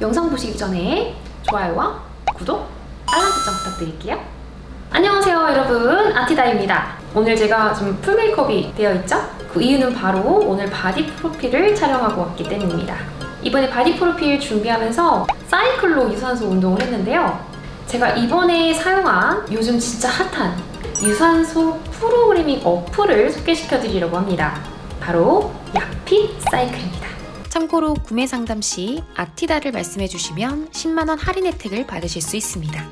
영상 보시기 전에 좋아요와 구독, 알람 설정 부탁드릴게요. 안녕하세요 여러분 아티다입니다. 오늘 제가 좀 풀 메이크업이 되어 있죠? 그 이유는 바로 오늘 바디 프로필을 촬영하고 왔기 때문입니다. 이번에 바디 프로필 준비하면서 사이클로 유산소 운동을 했는데요. 제가 이번에 사용한 요즘 진짜 핫한 유산소 프로그래밍 어플을 소개시켜 드리려고 합니다. 바로 약핏 사이클입니다. 참고로 구매 상담 시 아티다를 말씀해 주시면 10만원 할인 혜택을 받으실 수 있습니다.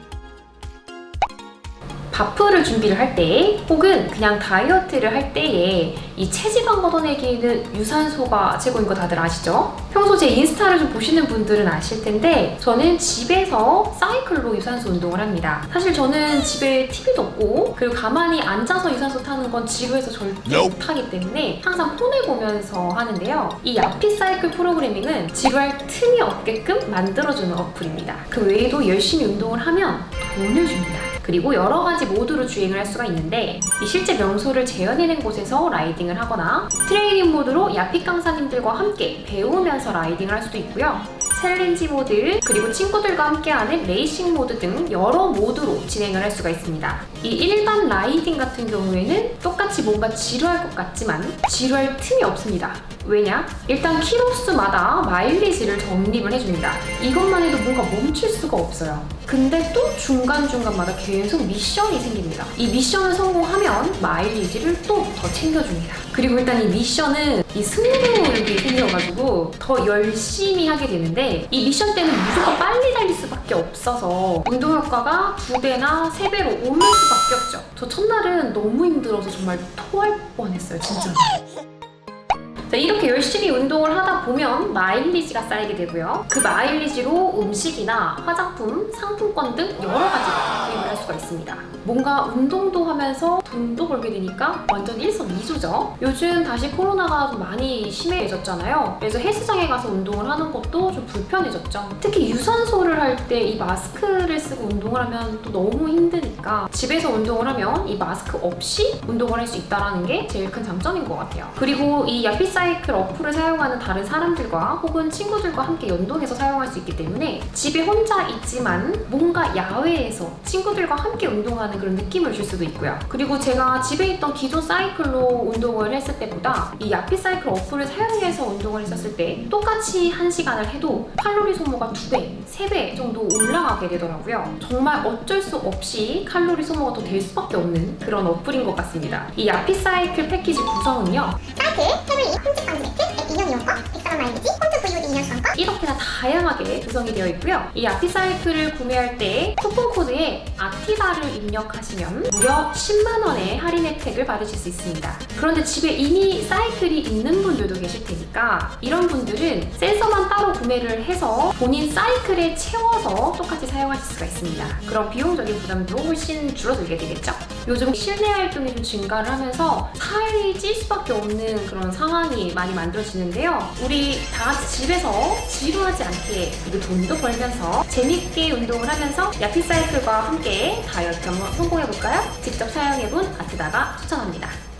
바프를 준비를 할 때, 혹은 그냥 다이어트를 할 때에 이 체지방 걷어내기는 유산소가 최고인 거 다들 아시죠? 평소 제 인스타를 좀 보시는 분들은 아실 텐데, 저는 집에서 사이클로 유산소 운동을 합니다. 사실 저는 집에 TV도 없고, 그리고 가만히 앉아서 유산소 타는 건 지루해서 절대 못하기 때문에 항상 폰을 보면서 하는데요. 이 야피 사이클 프로그래밍은 지루할 틈이 없게끔 만들어주는 어플입니다. 그 외에도 열심히 운동을 하면 돈을 줍니다. 그리고 여러 가지 모드로 주행을 할 수가 있는데 이 실제 명소를 재현해낸 곳에서 라이딩을 하거나 트레이닝 모드로 야픽 강사님들과 함께 배우면서 라이딩을 할 수도 있고요. 챌린지 모드 그리고 친구들과 함께하는 레이싱 모드 등 여러 모드로 진행을 할 수가 있습니다. 이 일반 라이딩 같은 경우에는 똑같이 뭔가 지루할 것 같지만 지루할 틈이 없습니다. 왜냐? 일단 키로수마다 마일리지를 적립을 해줍니다. 이것만 해도 뭔가 멈출 수가 없어요. 근데 또 중간중간마다 계속 미션이 생깁니다. 이 미션을 성공하면 마일리지를 또 더 챙겨줍니다. 그리고 일단 이 미션은 이 승부욕이 생겨가지고 더 열심히 하게 되는데 이 미션 때는 무조건 빨리 달릴 수밖에 없어서 운동 효과가 두 배나 세 배로 오를 수밖에 없죠. 저 첫날은 너무 힘들어서 정말 토할 뻔했어요, 진짜. 자, 이렇게 열심히 운동을 하다 보면 마일리지가 쌓이게 되고요. 그 마일리지로 음식이나 화장품, 상품권 등 여러 가지가 구입을 할 수가 있습니다. 뭔가 운동도 하면서 돈도 벌게 되니까 완전 일석이조죠. 요즘 다시 코로나가 좀 많이 심해졌잖아요. 그래서 헬스장에 가서 운동을 하는 것도 좀 불편해졌죠. 특히 유산소를 할 때 이 마스크를 쓰고 운동을 하면 또 너무 힘드니까 집에서 운동을 하면 이 마스크 없이 운동을 할 수 있다는 게 제일 큰 장점인 것 같아요. 그리고 이 야피사 이클 어플을 사용하는 다른 사람들과 혹은 친구들과 함께 연동해서 사용할 수 있기 때문에 집에 혼자 있지만 뭔가 야외에서 친구들과 함께 운동하는 그런 느낌을 줄 수도 있고요. 그리고 제가 집에 있던 기존 사이클로 운동을 했을 때보다 이 야피 사이클 어플을 사용해서 운동을 했었을 때 똑같이 한 시간을 해도 칼로리 소모가 두 배, 세 배 정도 올라가게 되더라고요. 정말 어쩔 수 없이 칼로리 소모가 더 될 수밖에 없는 그런 어플인 것 같습니다. 이 야피 사이클 패키지 구성은요. 사이트, 패밀리, 홈집 방지 매트, 앱 2년 이용권, 백사만 마일리지, 홈트 VOD 2년 수강권, 이렇게나 다양하게 구성이 되어 있고요. 이 아티사이클을 구매할 때 쿠폰 코드에 아티다를 입력하시면 무려 10만 원의 할인 혜택을 받으실 수 있습니다. 그런데 집에 이미 사이클이 있는 분들도 계실 테니까 이런 분들은 센서만 구매를 해서 본인 사이클에 채워서 똑같이 사용하실 수가 있습니다. 그럼 비용적인 부담도 훨씬 줄어들게 되겠죠? 요즘 실내 활동이 좀 증가를 하면서 살이 찔 수밖에 없는 그런 상황이 많이 만들어지는데요. 우리 다 같이 집에서 지루하지 않게 그리고 돈도 벌면서 재밌게 운동을 하면서 야피 사이클과 함께 다이어트 한번 성공해볼까요? 직접 사용해본 아트다가 추천합니다.